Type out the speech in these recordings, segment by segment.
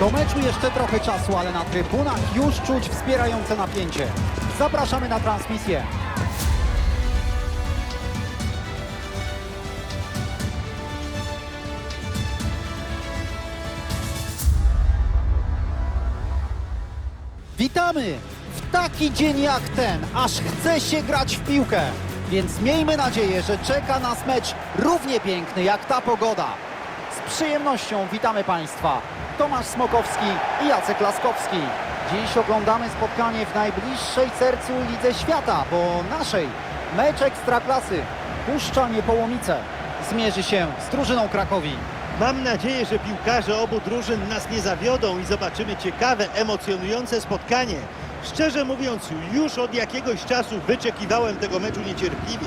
Do meczu jeszcze trochę czasu, ale na trybunach już czuć wspierające napięcie. Zapraszamy na transmisję. Witamy w taki dzień jak ten, aż chce się grać w piłkę. Więc miejmy nadzieję, że czeka nas mecz równie piękny jak ta pogoda. Z przyjemnością witamy Państwa. Tomasz Smokowski i Jacek Laskowski. Dziś oglądamy spotkanie w najbliższej sercu Lidze Świata, bo naszej mecz Ekstraklasy. Puszcza Niepołomice zmierzy się z drużyną Krakowi. Mam nadzieję, że piłkarze obu drużyn nas nie zawiodą i zobaczymy ciekawe, emocjonujące spotkanie. Szczerze mówiąc, już od jakiegoś czasu wyczekiwałem tego meczu niecierpliwie.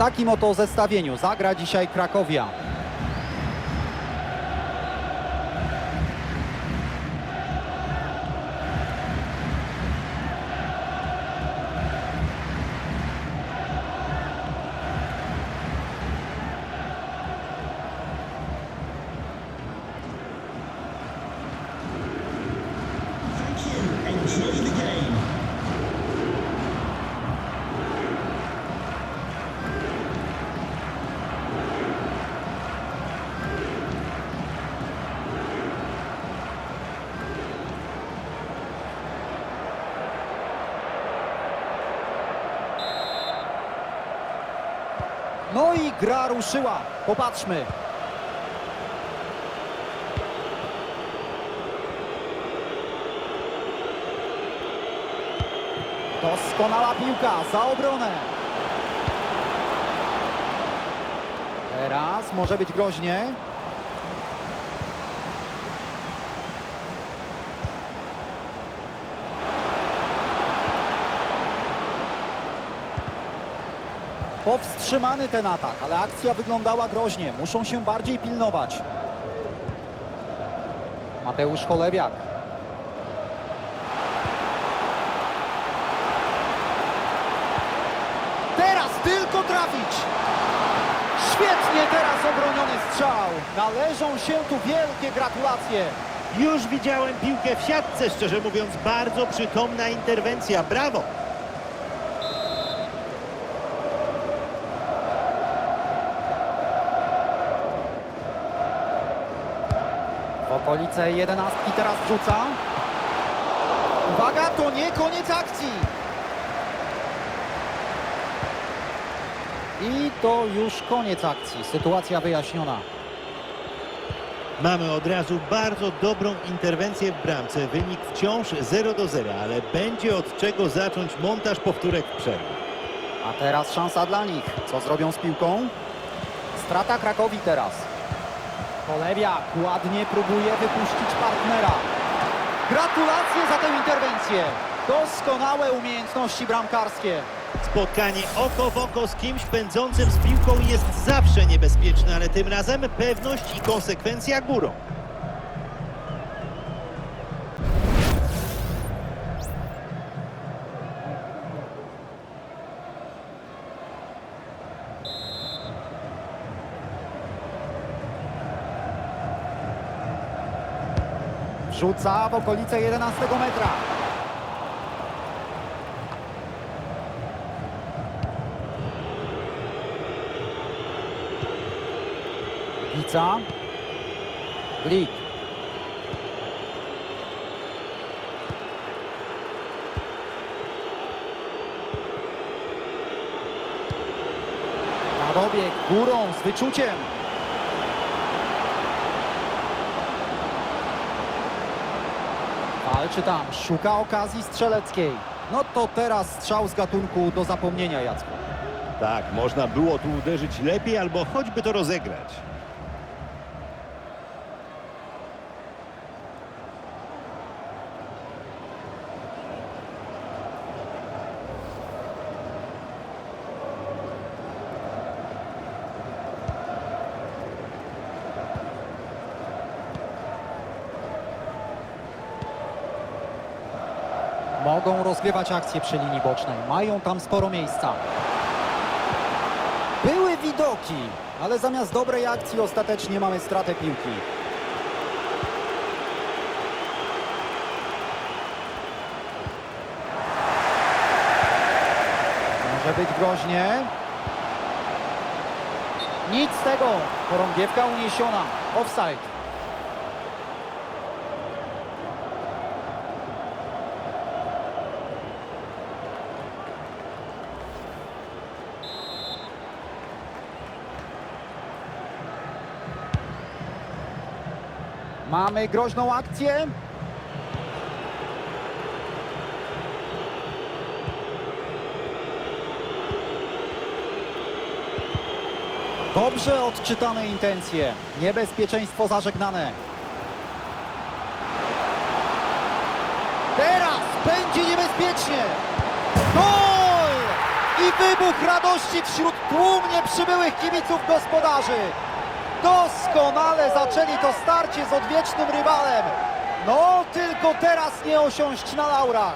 Takim oto zestawieniu zagra dzisiaj Krakowia. No i gra ruszyła. Popatrzmy. Doskonała piłka za obronę. Teraz może być groźnie. Powstrzymany ten atak, ale akcja wyglądała groźnie. Muszą się bardziej pilnować. Mateusz Cholebiak. Teraz tylko trafić! Świetnie teraz obroniony strzał. Należą się tu wielkie gratulacje. Już widziałem piłkę w siatce, szczerze mówiąc, bardzo przytomna interwencja. Brawo! Okolice jedenastki teraz wrzuca. Uwaga, to nie koniec akcji. I to już koniec akcji. Sytuacja wyjaśniona. Mamy od razu bardzo dobrą interwencję w bramce. Wynik wciąż 0 do 0, ale będzie od czego zacząć montaż powtórek w przerwie. A teraz szansa dla nich. Co zrobią z piłką? Strata Krakowi teraz. Polewiak ładnie próbuje wypuścić partnera. Gratulacje za tę interwencję. Doskonałe umiejętności bramkarskie. Spotkanie oko w oko z kimś pędzącym z piłką jest zawsze niebezpieczne, ale tym razem pewność i konsekwencja górą. Rzuca w okolice 11 metra. Wica. Glik. Na dobieg górą z wyczuciem. Walczy tam, szuka okazji strzeleckiej. No to teraz strzał z gatunku do zapomnienia, Jacku. Tak, można było tu uderzyć lepiej albo choćby to rozegrać. Rozgrywać akcje przy linii bocznej, mają tam sporo miejsca. Były widoki, ale zamiast dobrej akcji ostatecznie mamy stratę piłki. Może być groźnie. Nic z tego. Chorągiewka uniesiona. Offside. Mamy groźną akcję. Dobrze odczytane intencje. Niebezpieczeństwo zażegnane. Teraz będzie niebezpiecznie. Gol! I wybuch radości wśród tłumnie przybyłych kibiców gospodarzy. Doskonale zaczęli to starcie z odwiecznym rywalem. No, tylko teraz nie osiąść na laurach.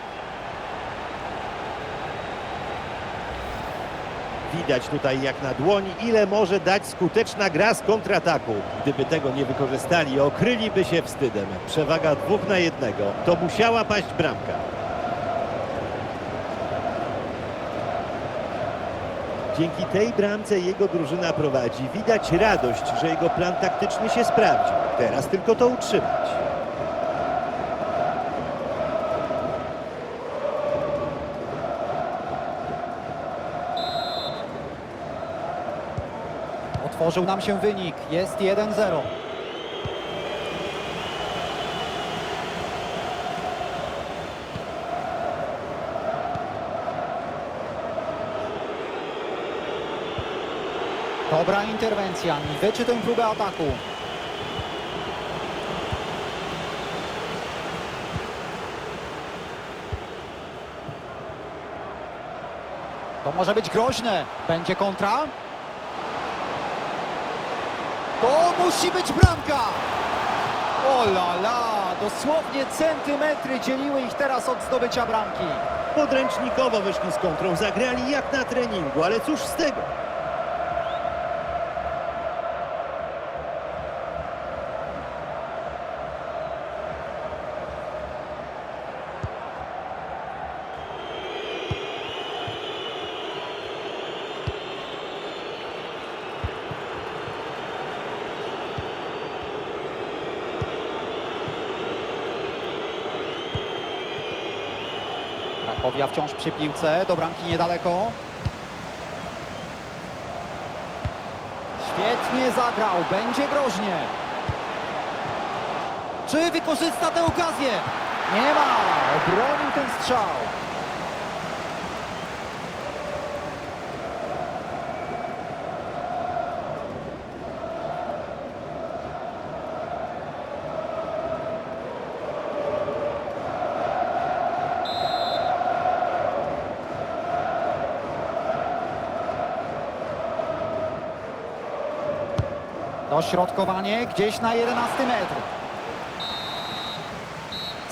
Widać tutaj jak na dłoni, ile może dać skuteczna gra z kontrataku. Gdyby tego nie wykorzystali, okryliby się wstydem. Przewaga dwóch na jednego. To musiała paść bramka. Dzięki tej bramce jego drużyna prowadzi. Widać radość, że jego plan taktyczny się sprawdził. Teraz tylko to utrzymać. Otworzył nam się wynik. Jest 1-0. Dobra interwencja. Wyczy tę próbę ataku. To może być groźne. Będzie kontra. To musi być bramka! O la la! Dosłownie centymetry dzieliły ich teraz od zdobycia bramki. Podręcznikowo wyszli z kontrą, zagrali jak na treningu, ale cóż z tego? Krakowia wciąż przy piłce, do bramki niedaleko. Świetnie zagrał, będzie groźnie. Czy wykorzysta tę okazję? Nie ma, obronił ten strzał. Dośrodkowanie gdzieś na 11 metr.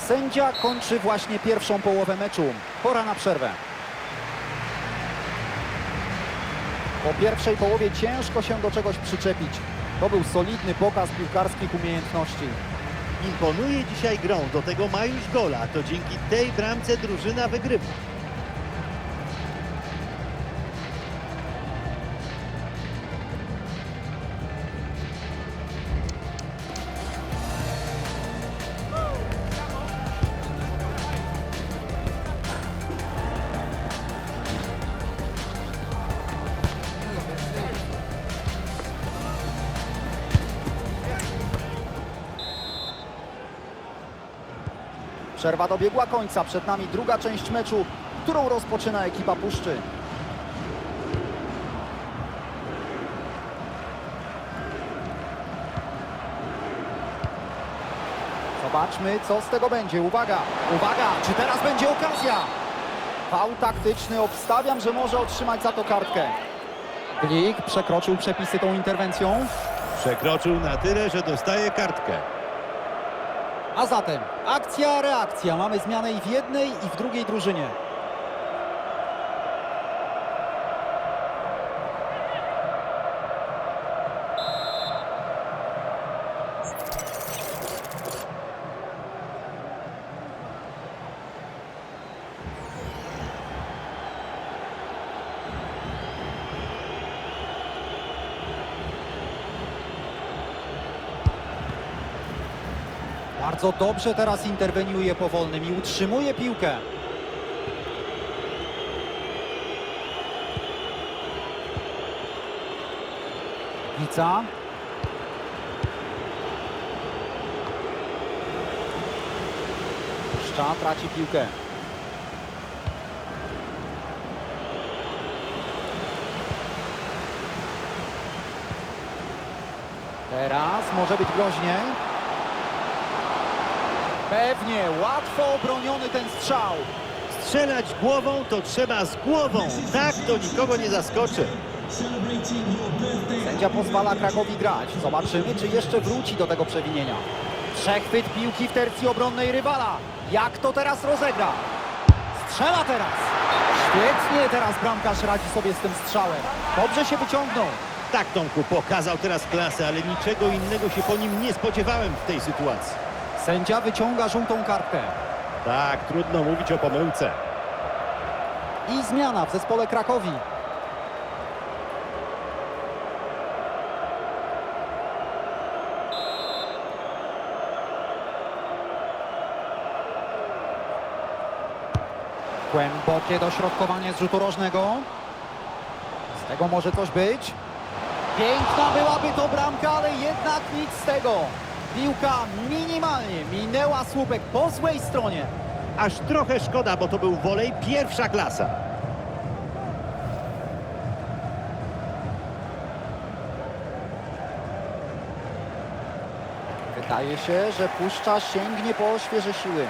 Sędzia kończy właśnie pierwszą połowę meczu. Pora na przerwę. Po pierwszej połowie ciężko się do czegoś przyczepić. To był solidny pokaz piłkarskich umiejętności. Imponuje dzisiaj grą, do tego ma już gola. To dzięki tej bramce drużyna wygrywa. Przerwa dobiegła końca. Przed nami druga część meczu, którą rozpoczyna ekipa Puszczy. Zobaczmy, co z tego będzie. Uwaga, uwaga, czy teraz będzie okazja? Fał taktyczny, obstawiam, że może otrzymać za to kartkę. Glik przekroczył przepisy tą interwencją. Przekroczył na tyle, że dostaje kartkę. A zatem akcja, reakcja. Mamy zmianę i w jednej, i w drugiej drużynie. Bardzo dobrze teraz interweniuje po wolnym i utrzymuje piłkę. Wica. Puszcza, traci piłkę. Teraz może być groźnie. Pewnie, łatwo obroniony ten strzał. Strzelać głową to trzeba z głową. Tak to nikogo nie zaskoczy. Sędzia pozwala Krakowi grać. Zobaczymy, czy jeszcze wróci do tego przewinienia. Przechwyt piłki w tercji obronnej rywala. Jak to teraz rozegra? Strzela teraz. Świetnie teraz bramkarz radzi sobie z tym strzałem. Dobrze się wyciągnął. Tak, Tomku, pokazał teraz klasę, ale niczego innego się po nim nie spodziewałem w tej sytuacji. Sędzia wyciąga żółtą kartkę. Tak, trudno mówić o pomyłce. I zmiana w zespole Krakowi. Głębokie dośrodkowanie z rzutu rożnego. Z tego może coś być. Piękna byłaby to bramka, ale jednak nic z tego. Piłka minimalnie minęła słupek po złej stronie. Aż trochę szkoda, bo to był wolej pierwsza klasa. Wydaje się, że puszcza sięgnie po świeże siły.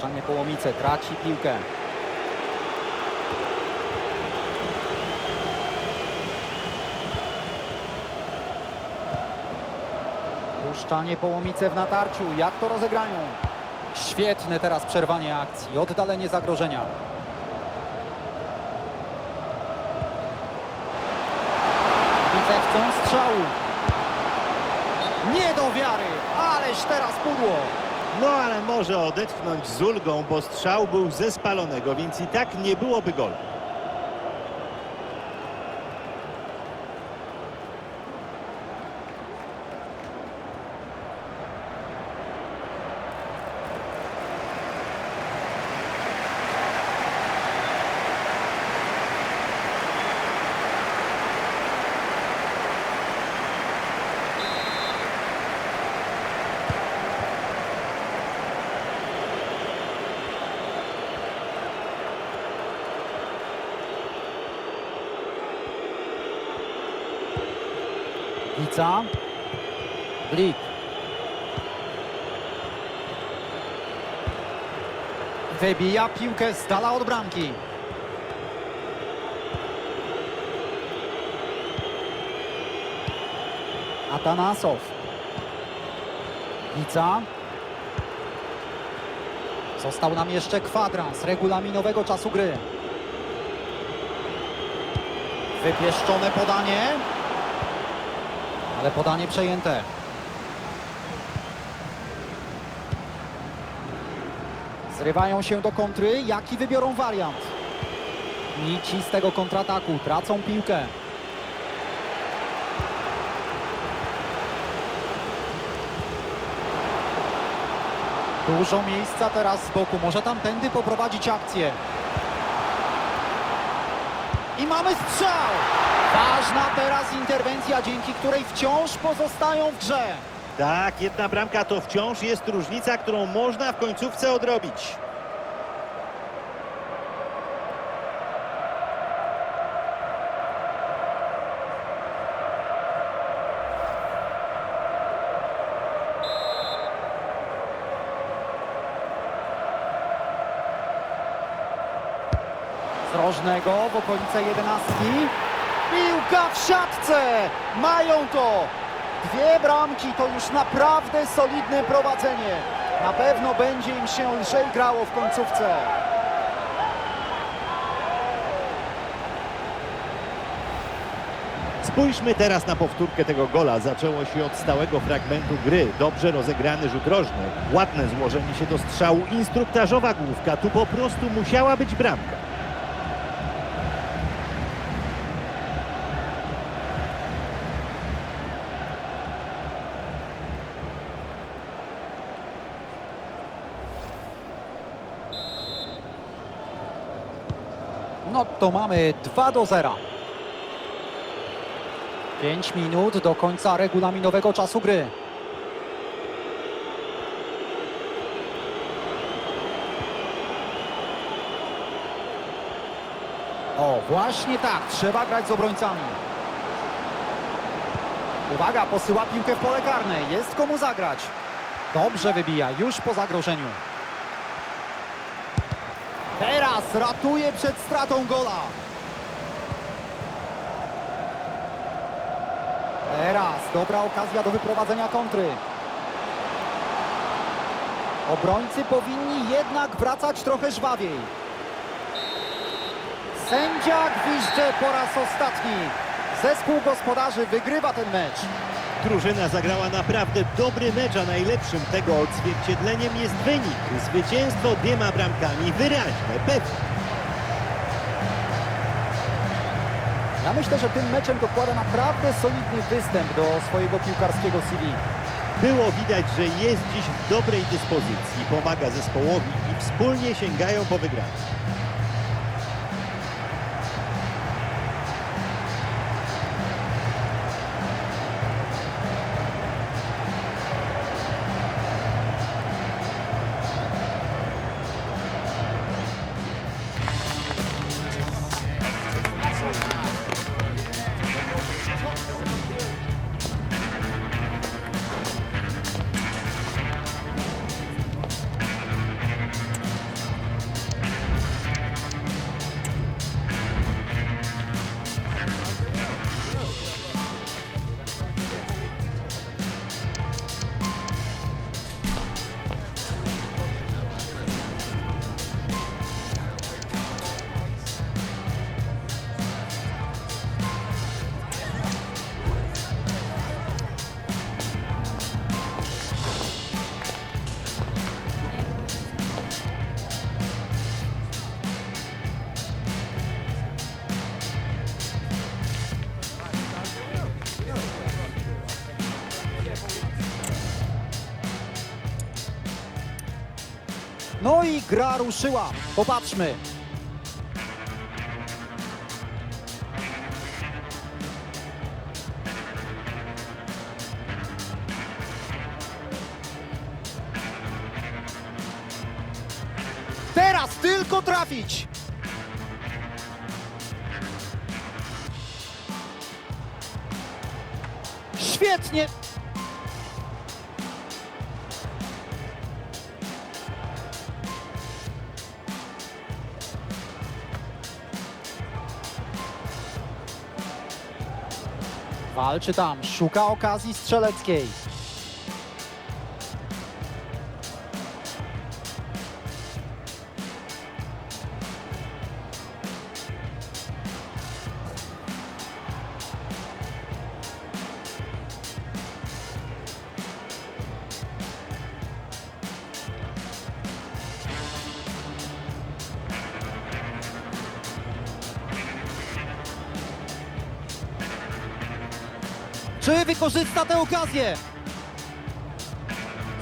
Puszczanie połomice, traci piłkę. Puszczanie połomice w natarciu. Jak to rozegrają? Świetne teraz przerwanie akcji, oddalenie zagrożenia. Widzę chcą strzału. Nie do wiary, ależ teraz pudło. No ale może odetchnąć z ulgą, bo strzał był ze spalonego, więc i tak nie byłoby gol. Wica. Blik. Wybija piłkę z dala od bramki. Atanasow. Wica. Został nam jeszcze kwadrans regulaminowego czasu gry. Wypieszczone podanie ale podanie przejęte. Zrywają się do kontry, jaki wybiorą wariant. Nici z tego kontrataku tracą piłkę. Dużo miejsca teraz z boku. Może tamtędy poprowadzić akcję. I mamy strzał! Ważna teraz interwencja, dzięki której wciąż pozostają w grze. Tak, jedna bramka to wciąż jest różnica, którą można w końcówce odrobić. Rożnego w okolice jedenastki. Piłka w siatce! Mają to! Dwie bramki to już naprawdę solidne prowadzenie. Na pewno będzie im się lżej grało w końcówce. Spójrzmy teraz na powtórkę tego gola. Zaczęło się od stałego fragmentu gry. Dobrze rozegrany rzut rożny. Ładne złożenie się do strzału. Instruktażowa główka. Tu po prostu musiała być bramka. No to mamy 2 do 0. 5 minut do końca regulaminowego czasu gry. O, właśnie tak, trzeba grać z obrońcami. Uwaga, posyła piłkę w pole karne, jest komu zagrać. Dobrze wybija, już po zagrożeniu. Teraz ratuje przed stratą gola. Teraz dobra okazja do wyprowadzenia kontry. Obrońcy powinni jednak wracać trochę żwawiej. Sędzia gwizdże po raz ostatni. Zespół gospodarzy wygrywa ten mecz. Drużyna zagrała naprawdę dobry mecz, a najlepszym tego odzwierciedleniem jest wynik. Zwycięstwo dwiema bramkami wyraźne, pewne. Ja myślę, że tym meczem dokłada naprawdę solidny występ do swojego piłkarskiego CV. Było widać, że jest dziś w dobrej dyspozycji, pomaga zespołowi i wspólnie sięgają po wygraną. No i gra ruszyła. Popatrzmy. Teraz tylko trafić. Walczy tam, szuka okazji strzeleckiej. Wykorzysta tę okazję?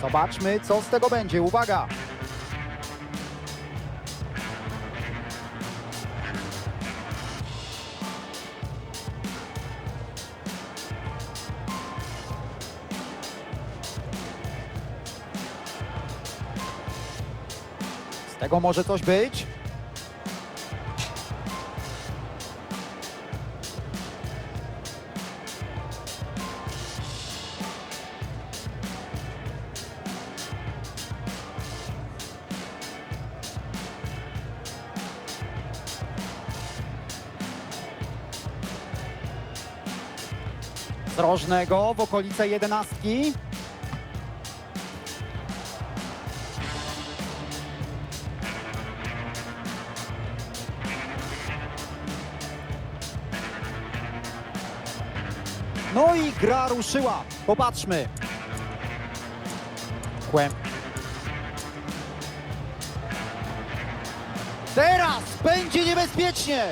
Zobaczmy, co z tego będzie. Uwaga! Z tego może coś być? Rożnego w okolice jedenastki. No i gra ruszyła. Popatrzmy. Kłęb. Teraz będzie niebezpiecznie.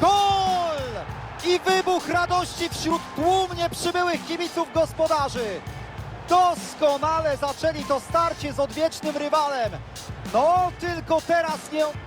Gol! I wybuch radości wśród tłumnie przybyłych kibiców gospodarzy. Doskonale zaczęli to starcie z odwiecznym rywalem. No, tylko teraz nie...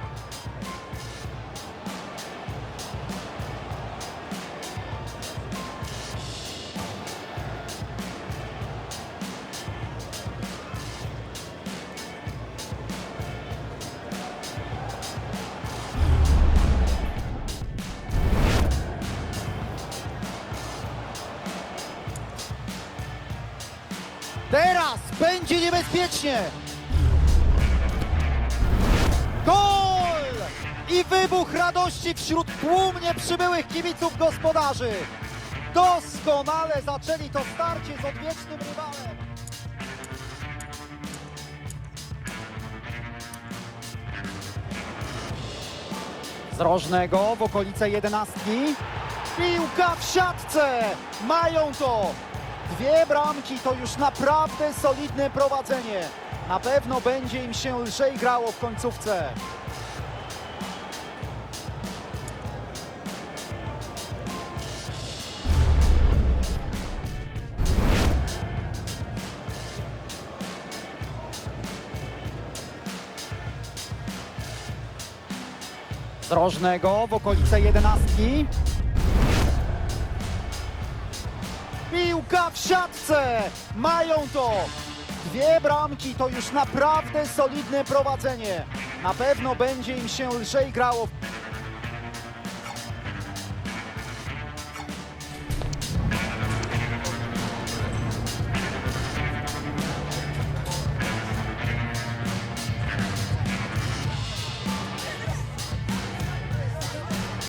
Teraz będzie niebezpiecznie. Gol! I wybuch radości wśród tłumnie przybyłych kibiców gospodarzy. Doskonale zaczęli to starcie z odwiecznym rywalem. Z rożnego w okolice jedenastki. Piłka w siatce! Mają to! Dwie bramki to już naprawdę solidne prowadzenie. Na pewno będzie im się lżej grało w końcówce. Z rożnego w okolice jedenastki. Piłka w siatce! Mają to! Dwie bramki to już naprawdę solidne prowadzenie. Na pewno będzie im się lżej grało.